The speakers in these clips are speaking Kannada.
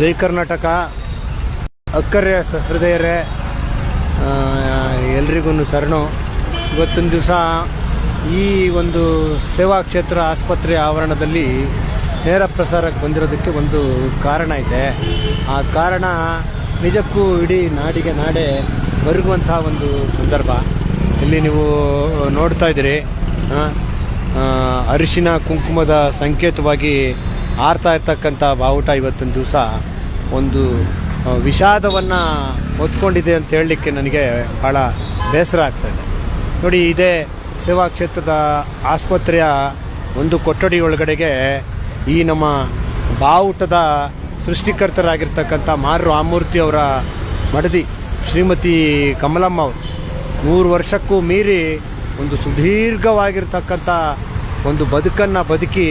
ಜೈ ಕರ್ನಾಟಕ. ಅಕ್ಕರೆ ಹೃದಯರೇ ಎಲ್ರಿಗೂ ಶರಣು. ಇವತ್ತಿನ ದಿವಸ ಈ ಒಂದು ಸೇವಾ ಕ್ಷೇತ್ರ ಆಸ್ಪತ್ರೆ ಆವರಣದಲ್ಲಿ ನೇರ ಪ್ರಸಾರಕ್ಕೆ ಬಂದಿರೋದಕ್ಕೆ ಒಂದು ಕಾರಣ ಇದೆ. ಆ ಕಾರಣ ನಿಜಕ್ಕೂ ಇಡೀ ನಾಡಿಗೆ ನಾಡೆ ಬರುಗುವಂತಹ ಒಂದು ಸಂದರ್ಭ. ಇಲ್ಲಿ ನೀವು ನೋಡ್ತಾ ಇದ್ದೀರಿ. ಅರಿಶಿನ ಕುಂಕುಮದ ಸಂಕೇತವಾಗಿ ಆರ್ತಾ ಇರ್ತಕ್ಕಂಥ ಬಾವುಟ ಇವತ್ತಿನ ದಿವಸ ಒಂದು ವಿಷಾದವನ್ನು ಹೊತ್ಕೊಂಡಿದೆ ಅಂತ ಹೇಳಲಿಕ್ಕೆ ನನಗೆ ಭಾಳ ಬೇಸರ ಆಗ್ತಾಯಿದೆ ನೋಡಿ, ಇದೇ ಸೇವಾ ಕ್ಷೇತ್ರದ ಆಸ್ಪತ್ರೆಯ ಒಂದು ಕೊಠಡಿ ಒಳಗಡೆಗೆ ಈ ನಮ್ಮ ಬಾವುಟದ ಸೃಷ್ಟಿಕರ್ತರಾಗಿರ್ತಕ್ಕಂಥ ಮಾರು ರಾಮಮೂರ್ತಿ ಅವರ ಮಡದಿ, ಶ್ರೀಮತಿ ಕಮಲಮ್ಮ ಅವರು ನೂರು ವರ್ಷಕ್ಕೂ ಮೀರಿ ಒಂದು ಸುದೀರ್ಘವಾಗಿರ್ತಕ್ಕಂಥ ಒಂದು ಬದುಕನ್ನು ಬದುಕಿ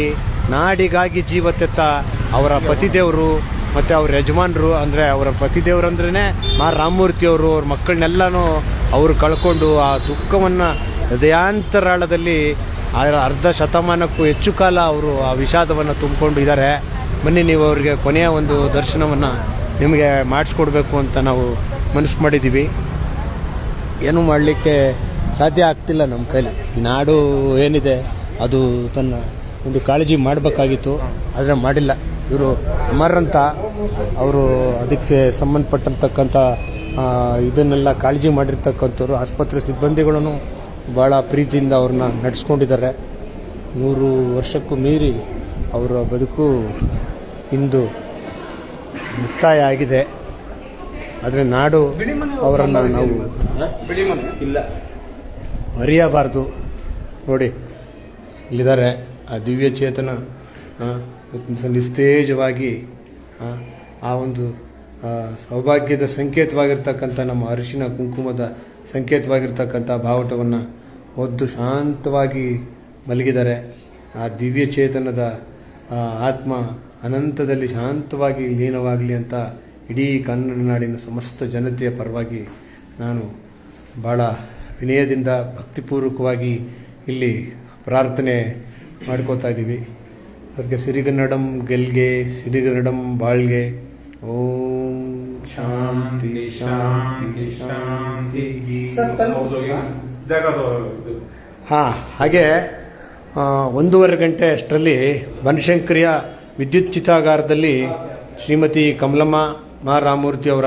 ನಾಡಿಗಾಗಿ ಜೀವ ತೆತ್ತ ಅವರ ಪತಿದೇವರು ಮತ್ತು ಅವ್ರ ಯಜಮಾನರು, ಅಂದರೆ ಅವರ ಪತಿದೇವರು ಅಂದ್ರೇ ಮಾ ರಾಮಮೂರ್ತಿ ಅವರು ಅವ್ರ ಮಕ್ಕಳನ್ನೆಲ್ಲನೂ ಅವರು ಕಳ್ಕೊಂಡು ಆ ದುಃಖವನ್ನು ಹೃದಯಾಂತರಾಳದಲ್ಲಿ ಅದರ ಅರ್ಧ ಶತಮಾನಕ್ಕೂ ಹೆಚ್ಚು ಕಾಲ ಅವರು ಆ ವಿಷಾದವನ್ನು ತುಂಬಿಕೊಂಡು ಇದ್ದಾರೆ. ಬನ್ನಿ ನೀವು ಅವರಿಗೆ ಕೊನೆಯ ಒಂದು ದರ್ಶನವನ್ನು ನಿಮಗೆ ಮಾಡಿಸ್ಕೊಡ್ಬೇಕು ಅಂತ ನಾವು ಮನಸ್ಸು ಮಾಡಿದ್ದೀವಿ. ಏನೂ ಮಾಡಲಿಕ್ಕೆ ಸಾಧ್ಯ ಆಗ್ತಿಲ್ಲ ನಮ್ಮ ಕೈಲಿ. ನಾಡು ಏನಿದೆ, ಅದು ತನ್ನ ಒಂದು ಕಾಳಜಿ ಮಾಡಬೇಕಾಗಿತ್ತು ಆದರೆ ಮಾಡಿಲ್ಲ. ಇವರು ಅಮರಂತ ಅವರು ಅದಕ್ಕೆ ಸಂಬಂಧಪಟ್ಟಿರ್ತಕ್ಕಂಥ ಇದನ್ನೆಲ್ಲ ಕಾಳಜಿ ಮಾಡಿರ್ತಕ್ಕಂಥವ್ರು ಆಸ್ಪತ್ರೆ ಸಿಬ್ಬಂದಿಗಳನ್ನು ಭಾಳ ಪ್ರೀತಿಯಿಂದ ಅವ್ರನ್ನ ನಡೆಸ್ಕೊಂಡಿದ್ದಾರೆ. ನೂರು ವರ್ಷಕ್ಕೂ ಮೀರಿ ಅವರ ಬದುಕು ಇಂದು ಮುಕ್ತಾಯ ಆಗಿದೆ. ಆದರೆ ನಾಡು ಅವರನ್ನು ನಾವು ಇಲ್ಲ. ಮರೆಯಬಾರ್ದು. ನೋಡಿ. ಇಲ್ಲಿದ್ದಾರೆ. ಆ ದಿವ್ಯ ಚೇತನ ನಿಸ್ತೇಜವಾಗಿ, ಆ ಒಂದು ಸೌಭಾಗ್ಯದ ಸಂಕೇತವಾಗಿರ್ತಕ್ಕಂಥ ನಮ್ಮ ಅರಿಶಿನ ಕುಂಕುಮದ ಸಂಕೇತವಾಗಿರ್ತಕ್ಕಂಥ ಬಾವುಟವನ್ನು ಒದ್ದು ಶಾಂತವಾಗಿ ಮಲಗಿದ್ದಾರೆ ಆ ದಿವ್ಯ ಚೇತನದ ಆತ್ಮ ಅನಂತದಲ್ಲಿ ಶಾಂತವಾಗಿ ಲೀನವಾಗಲಿ ಅಂತ ಇಡೀ ಕನ್ನಡ ನಾಡಿನ ಸಮಸ್ತ ಜನತೆಯ ಪರವಾಗಿ ನಾನು ಭಾಳ ವಿನಯದಿಂದ, ಭಕ್ತಿಪೂರ್ವಕವಾಗಿ ಇಲ್ಲಿ ಪ್ರಾರ್ಥನೆ ಮಾಡ್ಕೋತಾ ಇದ್ದೀವಿ. ಅದಕ್ಕೆ ಸಿರಿಗನ್ನಡಂ ಗೆಲ್ಗೆ, ಸಿರಿಗನ್ನಡಂ ಬಾಳ್ಗೆ. ಓಂ ಶಾಂತಿ ಶಾಂತಿ ಶಾಂತಿ. ಹಾಂ, ಹಾಗೆ ಒಂದೂವರೆ ಗಂಟೆ ಅಷ್ಟರಲ್ಲಿ ಬನಶಂಕರಿಯ ವಿದ್ಯುತ್ ಚಿತಾಗಾರದಲ್ಲಿ ಶ್ರೀಮತಿ ಕಮಲಮ್ಮ ಮಾ ರಾಮಮೂರ್ತಿ ಅವರ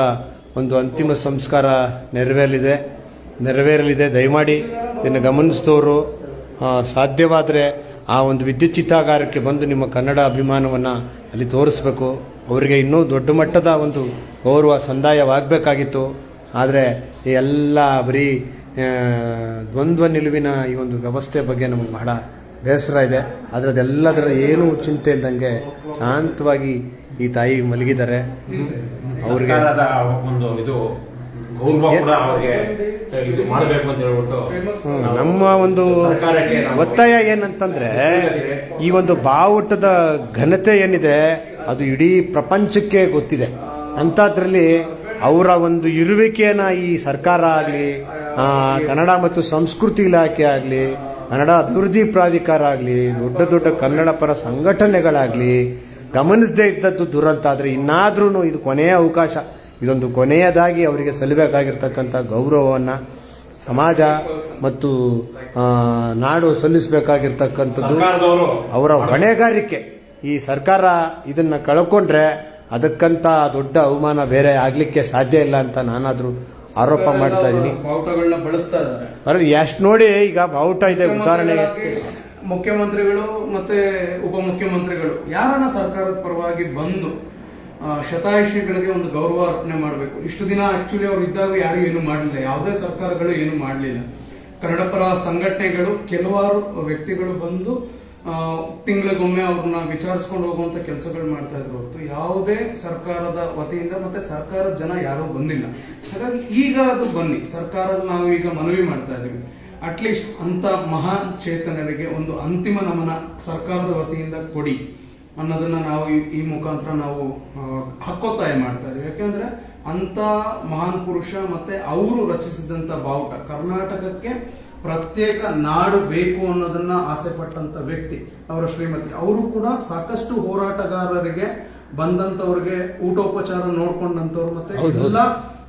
ಒಂದು ಅಂತಿಮ ಸಂಸ್ಕಾರ ನೆರವೇರಲಿದೆ. ನೆರವೇರಲಿದೆ. ದಯಮಾಡಿ ಇದನ್ನು ಗಮನಿಸಿದವರು. ಸಾಧ್ಯವಾದರೆ ಆ ಒಂದು ವಿದ್ಯುತ್ ಚಿತ್ತಾಗಾರಕ್ಕೆ ಬಂದು ನಿಮ್ಮ ಕನ್ನಡ ಅಭಿಮಾನವನ್ನು ಅಲ್ಲಿ ತೋರಿಸ್ಬೇಕು. ಅವರಿಗೆ ಇನ್ನೂ ದೊಡ್ಡ ಮಟ್ಟದ ಒಂದು ಗೌರವ ಸಂದಾಯವಾಗಬೇಕಾಗಿತ್ತು. ಆದರೆ ಎಲ್ಲ ಬರೀ ದ್ವಂದ್ವ ನಿಲುವಿನ ಈ ಒಂದು ವ್ಯವಸ್ಥೆ ಬಗ್ಗೆ ನಮಗೆ ಬಹಳ ಬೇಸರ ಇದೆ. ಆದರೆ ಅದೆಲ್ಲದರ ಏನೂ ಚಿಂತೆ ಇಲ್ದಂಗೆ ಶಾಂತವಾಗಿ ಈ ತಾಯಿ ಮಲಗಿದ್ದಾರೆ. ಅವ್ರಿಗೆ ಒಂದು ಇದು ನಮ್ಮ ಒಂದು ಒತ್ತಾಯ ಏನಂತಂದ್ರೆ ಈ ಒಂದು ಬಾವುಟದ ಘನತೆ ಏನಿದೆ ಅದು ಇಡೀ ಪ್ರಪಂಚಕ್ಕೆ ಗೊತ್ತಿದೆ. ಅಂಥದ್ರಲ್ಲಿ ಅವರ ಒಂದು ಇರುವಿಕೆಯನ್ನ ಈ ಸರ್ಕಾರ ಆಗಲಿ ಕನ್ನಡ ಮತ್ತು ಸಂಸ್ಕೃತಿ ಇಲಾಖೆ ಆಗಲಿ ಕನ್ನಡ ಅಭಿವೃದ್ಧಿ ಪ್ರಾಧಿಕಾರ ಆಗಲಿ ದೊಡ್ಡ ದೊಡ್ಡ ಕನ್ನಡ ಪರ ಸಂಘಟನೆಗಳಾಗಲಿ ಗಮನಿಸದೇ ಇದ್ದದ್ದು ದುರಂತ. ಆದರೆ ಇನ್ನಾದ್ರೂ ಇದು ಕೊನೆಯ ಅವಕಾಶ. ಇದೊಂದು ಕೊನೆಯದಾಗಿ ಅವರಿಗೆ ಸಲ್ಲಬೇಕಾಗಿರ್ತಕ್ಕಂಥ ಗೌರವವನ್ನು ಸಮಾಜ ಮತ್ತು ನಾಡು ಸಲ್ಲಿಸಬೇಕಾಗಿರ್ತಕ್ಕಂಥದ್ದು ಅವರ ಹೊಣೆಗಾರಿಕೆ. ಈ ಸರ್ಕಾರ ಇದನ್ನ ಕಳ್ಕೊಂಡ್ರೆ ಅದಕ್ಕಂತ ದೊಡ್ಡ ಅವಮಾನ ಬೇರೆ ಆಗಲಿಕ್ಕೆ ಸಾಧ್ಯ ಇಲ್ಲ ಅಂತ ನಾನಾದರೂ ಆರೋಪ ಮಾಡ್ತಾ ಇದ್ದೀನಿ ಬಳಸ್ತಾ ಎಷ್ಟು ನೋಡಿ ಈಗ ಬಾವುಟ ಇದೆ ಉದಾಹರಣೆಗೆ. ಮುಖ್ಯಮಂತ್ರಿಗಳು ಮತ್ತೆ ಉಪಮುಖ್ಯಮಂತ್ರಿಗಳು ಯಾರನ್ನ ಸರ್ಕಾರದ ಪರವಾಗಿ ಬಂದು ಶತಾಯುಷಿಗಳಿಗೆ ಒಂದು ಗೌರವ ಅರ್ಪಣೆ ಮಾಡಬೇಕು. ಇಷ್ಟು ದಿನ ಆಕ್ಚುಲಿ ಅವರು ಇದ್ದಾಗ ಯಾರು ಏನು ಮಾಡಲಿಲ್ಲ. ಯಾವುದೇ ಸರ್ಕಾರಗಳು ಏನು ಮಾಡಲಿಲ್ಲ. ಕನ್ನಡ ಪರ ಸಂಘಟನೆಗಳು ಕೆಲವಾರು ವ್ಯಕ್ತಿಗಳು ಬಂದು ತಿಂಗಳಿಗೊಮ್ಮೆ ಅವ್ರನ್ನ ವಿಚಾರಿಸ್ಕೊಂಡು ಹೋಗುವಂತ ಕೆಲಸಗಳು ಮಾಡ್ತಾ ಇದ್ರು ಹೊರತು ಯಾವುದೇ ಸರ್ಕಾರದ ವತಿಯಿಂದ ಮತ್ತೆ ಸರ್ಕಾರದ ಜನ ಯಾರೂ ಬಂದಿಲ್ಲ. ಹಾಗಾಗಿ ಈಗ ಅದು ಬನ್ನಿ. ಸರ್ಕಾರದ ನಾವು ಈಗ ಮನವಿ ಮಾಡ್ತಾ ಇದೀವಿ. ಅಟ್ಲೀಸ್ಟ್ ಅಂತ ಮಹಾನ್ ಚೇತನರಿಗೆ ಒಂದು ಅಂತಿಮ ನಮನ ಸರ್ಕಾರದ ವತಿಯಿಂದ ಕೊಡಿ. ಅನ್ನೋದನ್ನ ನಾವು ಈ- ಮುಖಾಂತರ ನಾವು ಹಕ್ಕೊತ್ತಾಯ ಮಾಡ್ತಾ ಇದ್ದೀವಿ. ಯಾಕೆಂದ್ರೆ ಅಂತ ಮಹಾನ್ ಪುರುಷ ಮತ್ತೆ ಅವರು ರಚಿಸಿದಂತ ಬಾವುಟ, ಕರ್ನಾಟಕಕ್ಕೆ ಪ್ರತ್ಯೇಕ ನಾಡು ಬೇಕು ಅನ್ನೋದನ್ನ ಆಸೆ ಪಟ್ಟಂತ ವ್ಯಕ್ತಿ, ಅವರ ಶ್ರೀಮತಿ. ಅವರು ಕೂಡ ಸಾಕಷ್ಟು ಹೋರಾಟಗಾರರಿಗೆ ಬಂದಂತವ್ರಿಗೆ ಊಟೋಪಚಾರ ನೋಡ್ಕೊಂಡಂತವ್ರು ಮತ್ತೆ. ಎಲ್ಲ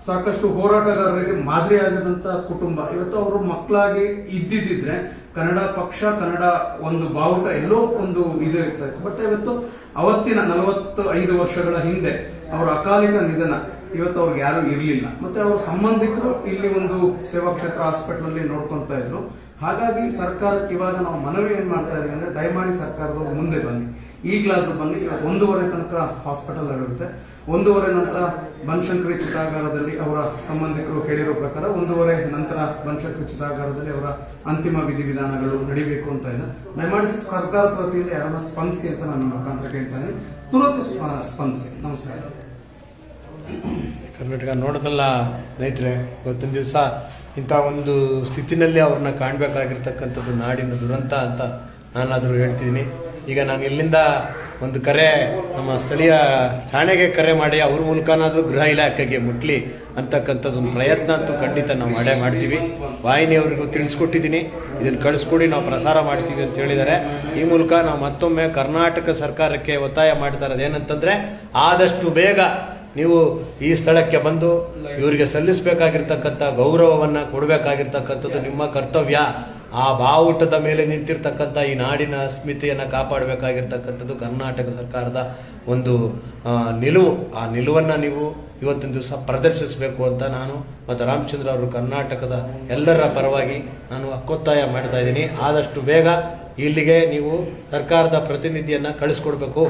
ಸಾಕಷ್ಟು ಹೋರಾಟಗಾರರಿಗೆ ಮಾದರಿ ಆಗದಂತ ಕುಟುಂಬ. ಇವತ್ತು ಅವರು ಮಕ್ಕಳಾಗಿ ಇದ್ದಿದ್ದಿದ್ರೆ ಕನ್ನಡ ಪಕ್ಷ ಕನ್ನಡ ಒಂದು ಬಾವುಟ ಎಲ್ಲೋ ಒಂದು ಇದು ಇರ್ತಾ ಇತ್ತು. ಬಟ್ ಇವತ್ತು ಅವತ್ತಿನ ನಲವತ್ತು ಐದು ವರ್ಷಗಳ ಹಿಂದೆ ಅವರ ಅಕಾಲಿಕ ನಿಧನ. ಇವತ್ತು ಅವ್ರಿಗೆ ಯಾರು ಇರಲಿಲ್ಲ. ಮತ್ತೆ ಅವರ ಸಂಬಂಧಿಕರು ಇಲ್ಲಿ ಒಂದು ಸೇವಾ ಕ್ಷೇತ್ರ ಹಾಸ್ಪಿಟಲ್ ಅಲ್ಲಿ ನೋಡ್ಕೊಂತ ಇದ್ರು. ಹಾಗಾಗಿ ಸರ್ಕಾರಕ್ಕೆ ಇವಾಗ ನಾವು ಮನವಿ ಏನ್ ಮಾಡ್ತಾ ಇದೀವಿ ಅಂದ್ರೆ ದಯಮಾಡಿ ಸರ್ಕಾರದವ್ರು ಮುಂದೆ ಬನ್ನಿ. ಈಗಲಾದ್ರೂ ಬನ್ನಿ. ಇವತ್ತು ಒಂದೂವರೆ ತನಕ ಹಾಸ್ಪಿಟಲ್ ಇರುತ್ತೆ ಒಂದೂವರೆ ನಂತರ ಬನಶಂಕರಿ ಚಿತಾಗಾರದಲ್ಲಿ ಅವರ ಸಂಬಂಧಿಕರು ಹೇಳಿರೋ ಪ್ರಕಾರ ಒಂದೂವರೆ ನಂತರ ಬನಶಂಕರಿ ಚಿತಾಗಾರದಲ್ಲಿ ಅವರ ಅಂತಿಮ ವಿಧಿವಿಧಾನಗಳು ನಡಿಬೇಕು ಅಂತ ಇದೆ. ದಯಮಾಡಿ ಸರ್ಕಾರದ ವತಿಯಿಂದ ಯಾರನ್ನ ಸ್ಪಂದಿಸಿ ಅಂತ ನಾನು ಮುಖಾಂತರ ಕೇಳ್ತಾ ಇದ್ದೀನಿ ತುರಂತ ಸ್ಪ- ಸ್ಪಂದಿಸಿ. ನಮಸ್ಕಾರ. ಕರ್ನಾಟಕ ನೋಡೋದಲ್ಲ ಸ್ನೇಹಿತರೆ, ಇವತ್ತಿನ ದಿವಸ ಇಂಥ ಒಂದು ಸ್ಥಿತಿನಲ್ಲಿ ಅವ್ರನ್ನ ಕಾಣಬೇಕಾಗಿರ್ತಕ್ಕಂಥದ್ದು ನಾಡಿನ ದುರಂತ ಅಂತ ನಾನಾದರೂ ಹೇಳ್ತಿದ್ದೀನಿ. ಈಗ ನಾನು ಇಲ್ಲಿಂದ ಒಂದು ಕರೆ ನಮ್ಮ ಸ್ಥಳೀಯ ಠಾಣೆಗೆ ಕರೆ ಮಾಡಿ ಅವ್ರ ಮೂಲಕನಾದರೂ ಗೃಹ ಇಲಾಖೆಗೆ ಮುಟ್ಲಿ ಅಂತಕ್ಕಂಥದ್ದು ಒಂದು ಪ್ರಯತ್ನ ಅಂತೂ ಖಂಡಿತ ನಾವು ಮಾಡೇ ಮಾಡ್ತೀವಿ. ವಾಹಿನಿಯವರಿಗೂ ತಿಳಿಸ್ಕೊಟ್ಟಿದ್ದೀನಿ. ಇದನ್ನು ಕಳಿಸ್ಕೊಡಿ, ನಾವು ಪ್ರಸಾರ ಮಾಡ್ತೀವಿ ಅಂತ ಹೇಳಿದ್ದಾರೆ. ಈ ಮೂಲಕ ನಾವು ಮತ್ತೊಮ್ಮೆ ಕರ್ನಾಟಕ ಸರ್ಕಾರಕ್ಕೆ ಒತ್ತಾಯ ಮಾಡ್ತಾ ಇರೋದು ಆದಷ್ಟು ಬೇಗ ನೀವು ಈ ಸ್ಥಳಕ್ಕೆ ಬಂದು ಇವರಿಗೆ ಸಲ್ಲಿಸಬೇಕಾಗಿರ್ತಕ್ಕಂಥ ಗೌರವವನ್ನು ಕೊಡಬೇಕಾಗಿರ್ತಕ್ಕಂಥದ್ದು ನಿಮ್ಮ ಕರ್ತವ್ಯ. ಆ ಬಾವುಟದ ಮೇಲೆ ನಿಂತಿರ್ತಕ್ಕಂಥ ಈ ನಾಡಿನ ಅಸ್ಮಿತೆಯನ್ನು ಕಾಪಾಡಬೇಕಾಗಿರ್ತಕ್ಕಂಥದ್ದು ಕರ್ನಾಟಕ ಸರ್ಕಾರದ ಒಂದು ನಿಲುವು. ಆ ನಿಲುವನ್ನು ನೀವು ಇವತ್ತಿನ ದಿವಸ ಪ್ರದರ್ಶಿಸಬೇಕು ಅಂತ ನಾನು ಮತ್ತು ರಾಮಚಂದ್ರ ಅವರು ಕರ್ನಾಟಕದ ಎಲ್ಲರ ಪರವಾಗಿ ನಾನು ಅಕ್ಕೊತ್ತಾಯ ಮಾಡ್ತಾ ಇದ್ದೀನಿ. ಆದಷ್ಟು ಬೇಗ ಇಲ್ಲಿಗೆ ನೀವು ಸರ್ಕಾರದ ಪ್ರತಿನಿಧಿಯನ್ನು ಕಳಿಸ್ಕೊಡ್ಬೇಕು.